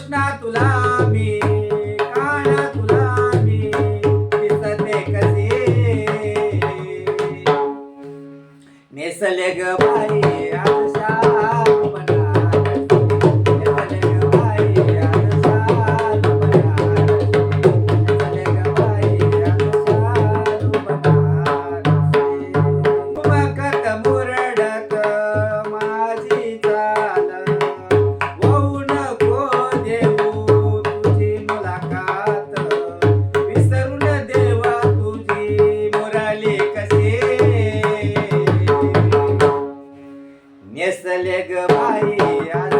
कृष्णा तुला मी काना तुला मी दिसते कसे? नेसले ग बाई आशा ay.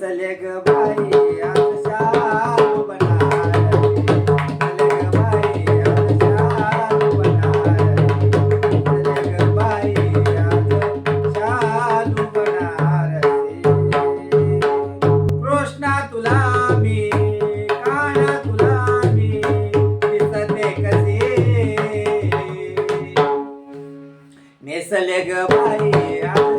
बैसले ग बाई आशा Nessa lega Bahia